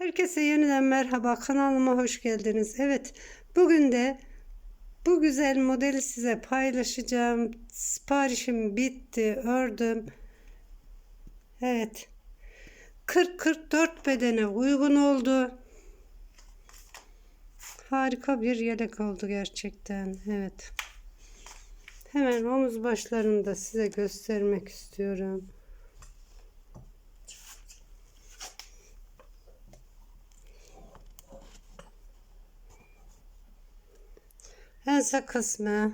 Herkese yeniden merhaba kanalıma hoş geldiniz. Evet bugün de bu güzel modeli size paylaşacağım. Siparişim bitti ördüm. Evet 40-44 bedene uygun oldu. Harika bir yelek oldu gerçekten. Evet. Hemen omuz başlarını da size göstermek istiyorum. Ense kısmı.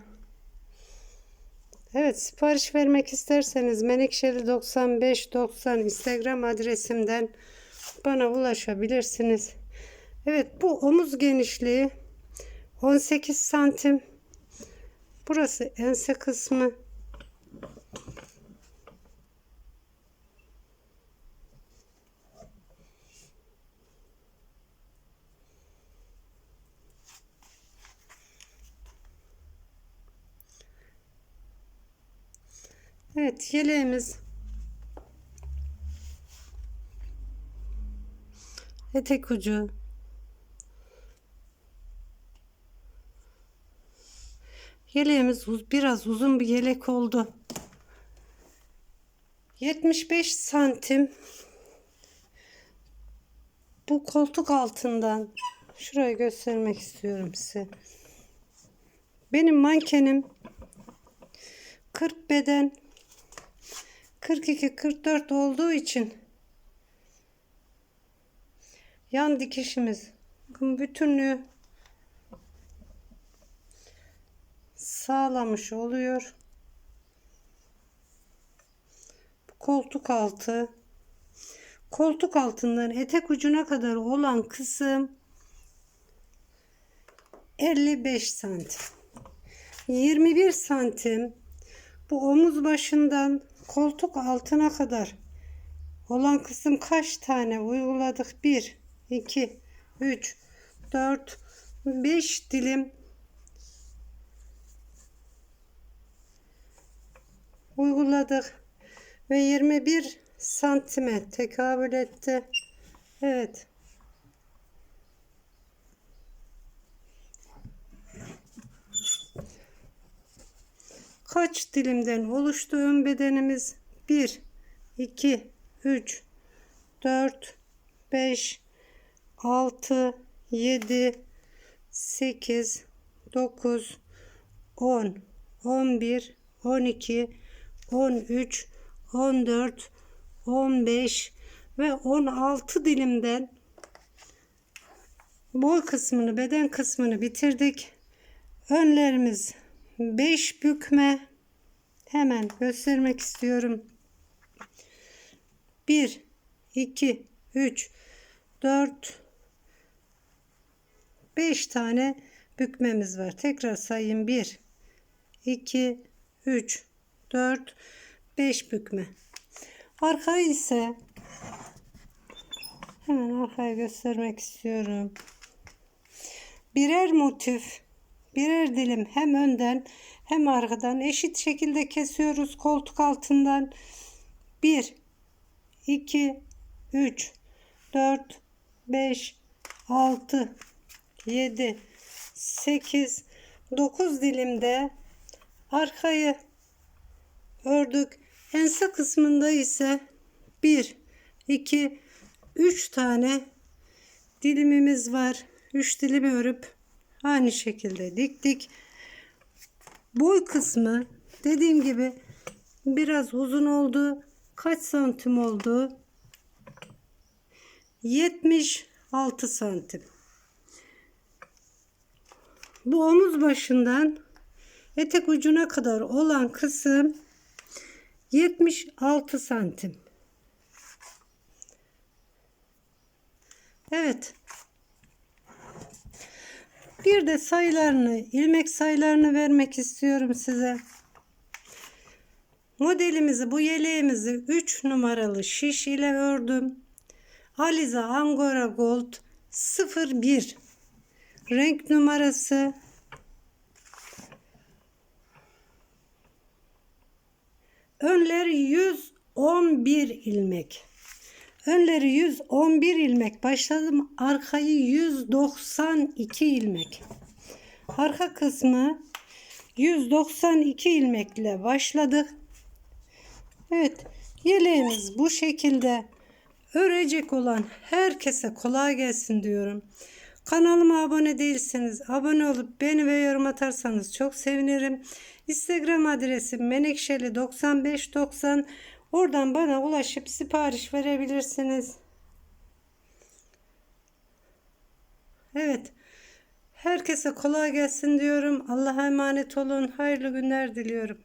Evet sipariş vermek isterseniz Menekşeli 9590 Instagram adresimden bana ulaşabilirsiniz. Evet bu omuz genişliği 18 santim. Burası ense kısmı. Evet yeleğimiz. Etek ucu. Yeleğimiz biraz uzun bir yelek oldu. 75 santim. Bu koltuk altından şurayı göstermek istiyorum size. Benim mankenim 40 beden 42 44 olduğu için yan dikişimiz bakın bütünlüğü sağlamış oluyor. Koltuk altı. Koltuk altından etek ucuna kadar olan kısım 55 santim. 21 santim. Bu omuz başından koltuk altına kadar olan kısım kaç tane uyguladık? 1, 2, 3, 4, 5 dilim uyguladık ve 21 santime tekabül etti. Evet. Kaç dilimden oluştu ön bedenimiz? 1, 2, 3, 4, 5, 6, 7, 8, 9, 10, 11, 12, 13, 14, 15 ve 16 dilimden boy kısmını, beden kısmını bitirdik. Önlerimiz 5 bükme hemen göstermek istiyorum. 1 2 3 4 5 tane bükmemiz var. Tekrar sayayım. 1 2 3 4 5 bükme. Arkayı ise hemen arkaya göstermek istiyorum. Birer motif birer dilim hem önden hem arkadan eşit şekilde kesiyoruz koltuk altından. 1 2 3 4 5 6 7 8 9 dilimde arkayı ördük. Ense kısmında ise 1 2 3 tane dilimimiz var. 3 dilimi örüp aynı şekilde diktik. Boy kısmı dediğim gibi biraz uzun oldu. Kaç santim oldu? 76 santim. Bu omuz başından etek ucuna kadar olan kısım 76 santim. Evet. Bir de sayılarını, ilmek sayılarını vermek istiyorum size. Modelimizi, bu yeleğimizi 3 numaralı şiş ile ördüm. Aliza Angora Gold 01 renk numarası önler 111 ilmek Önleri 111 ilmek başladım. Arkayı 192 ilmek. Arka kısmı 192 ilmekle başladık. Evet, yeleğimiz bu şekilde. Örecek olan herkese kolay gelsin diyorum. Kanalıma abone değilseniz abone olup beni ve yorum atarsanız çok sevinirim. Instagram adresim menekşeli9590. Oradan bana ulaşıp sipariş verebilirsiniz. Evet. Herkese kolay gelsin diyorum. Allah'a emanet olun. Hayırlı günler diliyorum.